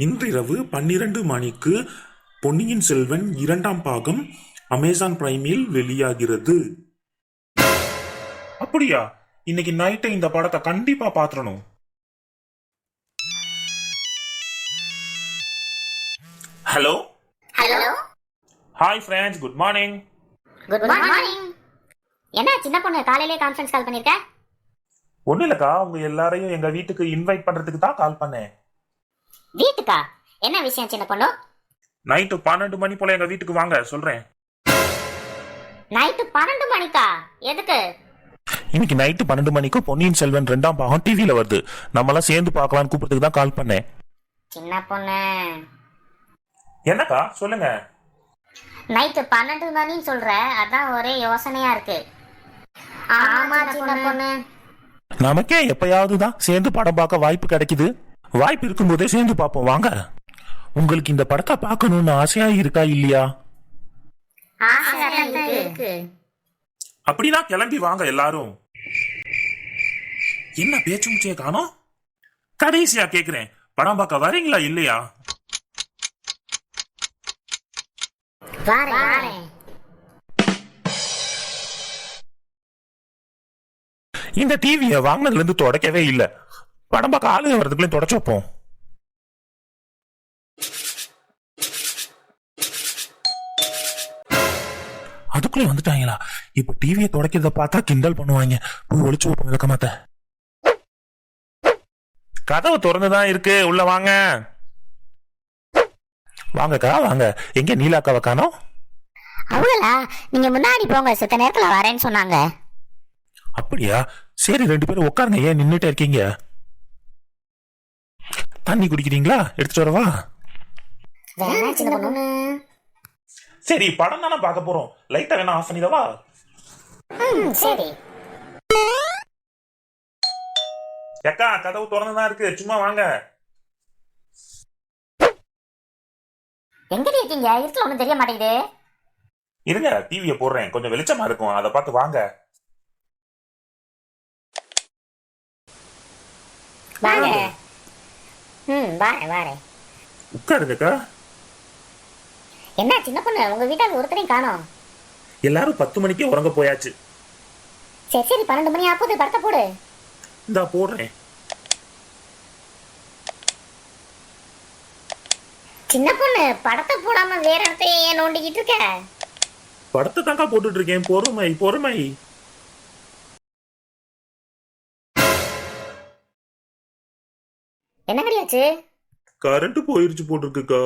இன்றிரவு பன்னிரண்டு மணிக்கு பொன்னியின் செல்வன் இரண்டாம் பாகம் அமேசான் பிரைமில் வெளியாகிறது. அப்படியா? இன்னைக்கு நைட்டு இந்த படத்தை கண்டிப்பா பாத்துறணும் hello hello hi friends good morning good morning என்ன சின்ன பொண்ணு காலையிலே கான்ஃபரன்ஸ் கால் பண்ணிருக்க? ஒன்றும் இல்லக்கா உங்க எல்லாரையும் எங்க வீட்டுக்கு இன்வைட் பண்றதுக்கு தான் கால் பண்ணேன். வீட்டுக்கா? என்ன விஷயம் சின்ன பொண்ணு? நைட்டு பன்னெண்டு மணி போல எங்க வீட்டுக்கு வாங்க சொல்றேன். நைட்டு பன்னெண்டு மணிக்கா? எதுக்கு? இன்னைக்கு நைட்டு பன்னெண்டு மணிக்கு பொன்னியின் செல்வன் ரெண்டாம் பாகம் டிவியில வருது. நம்மளாம் சேர்ந்து பார்க்கலாம்னு கூப்பிட்டதுக்கு தான் கால் பண்ணேன். சின்ன பொண்ணு. என்னக்கா? சொல்லுங்க. நைட்டு பன்னெண்டு மணின்னு சொல்ற அதான் ஒரே யோசனையா இருக்கு. ஆமா சின்ன பொண்ணு. நமக்கே எப்பயாவது தான் சேர்ந்து படம் பார்க்க வாய்ப்பு கிடைக்குது. வாய்ப்பு இருக்கும்போதே சேர்ந்து பார்ப்போம். வாங்க. உங்களுக்கு இந்த படத்தை பார்க்கணும்னு ஆசையா இருக்கா இல்லையா? அப்படின்னா கிளம்பி வாங்க எல்லாரும். என்ன பேச்சு முச்சைய காணோம்? கடைசியா கேக்குறேன். படம் பார்க்க வரீங்களா இல்லையா? இந்த டிவியை வாங்கினதுல இருந்து தொடக்கவே இல்ல. படம் பார்க்க ஆளுங்க வரதுக்குள்ளே தொடச்சு வைப்போம். அதுக்குள்ளே வந்துட்டாங்களா? இப்ப டிவியை தொடக்கிறத பார்த்தா கிண்டல் பண்ணுவாங்க. போய் ஒளிச்சு வைப்போம் விளக்கமாத்த. கதவு திறந்துதான் இருக்கு. உள்ள வாங்க. வாங்கக்கா வாங்க. எங்க நீலாக்காவை காணோம்? அவங்களா? நீங்க முன்னாடி போங்க. சித்த நேரத்துல வரேன்னு சொன்னாங்க. அப்படியா? சரி ரெண்டு பேரும் உட்காருங்க. ஏன் நின்னுட்டே இருக்கீங்க? தண்ணி குடிக்கிறீங்களா? எடுத்துட்டு வரவா? வேணா சின்ன பொண்ணு சரி படம் தானே பார்க்க போறோம். லைட்டா வேணா ஆஃப் பண்ணிடவா? ம், சரி. ஏக்கா கதவு திறந்துதான் இருக்கு. சும்மா வாங்க. எங்கடி இருக்கீங்க? இருட்டுல ஒண்ணும் தெரிய மாட்டேங்குது. இருங்க டிவியை போடுறேன். கொஞ்சம் வெளிச்சமா இருக்கும். அதை பார்த்து வாங்க. வாங்க. ம் வாரேன் வாரேன். உட்காருங்கக்கா. என்ன சின்ன பொண்ணு? உங்க வீட்டால் ஒருத்தரையும் காணோம். எல்லாரும் பத்து மணிக்கே உறங்க போயாச்சு. சரி சரி பன்னெண்டு மணி ஆகுது படத்தை போடு. இந்தா போடுறேன். சின்ன பொண்ணு படத்தை போடாம வேற இடத்தையே நோண்டிக்கிட்டு இருக்க? படத்தை தாக்கா போட்டுட்டு இருக்கேன். பொறுமை பொறுமை. என்ன கிடையாச்சு கரண்ட் போயிருச்சு போட்டிருக்குக்கா.